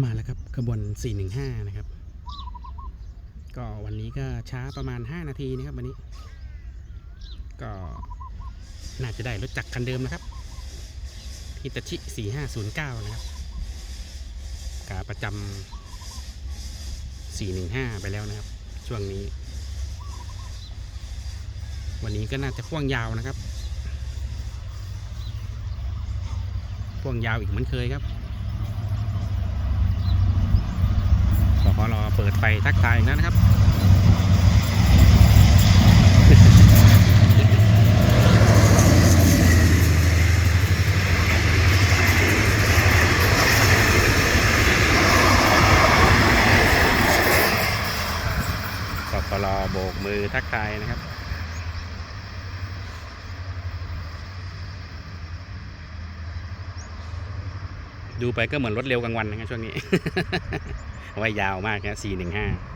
มาแล้วครับขบวน 415 นะครับ ก็วันนี้ก็ช้าประมาณ 5 นาทีนะครับวันนี้ ก็น่าจะได้รถจักรคันเดิมนะครับฮิตาชิ4509 นะครับขาประจำ415 ไปแล้วนะครับ ช่วงนี้ วันนี้ก็น่าจะพ่วงยาวนะครับ พ่วงยาวอีกเหมือนเคยครับ ขอขอรอ เปิดไฟทักทายอีกแล้วนะครับขอขอรอโบกมือทักทายนะครับ ดูไปก็เหมือนรถเร็วกลางวันนะช่วงนี้ ไว้ยาวมากนะ415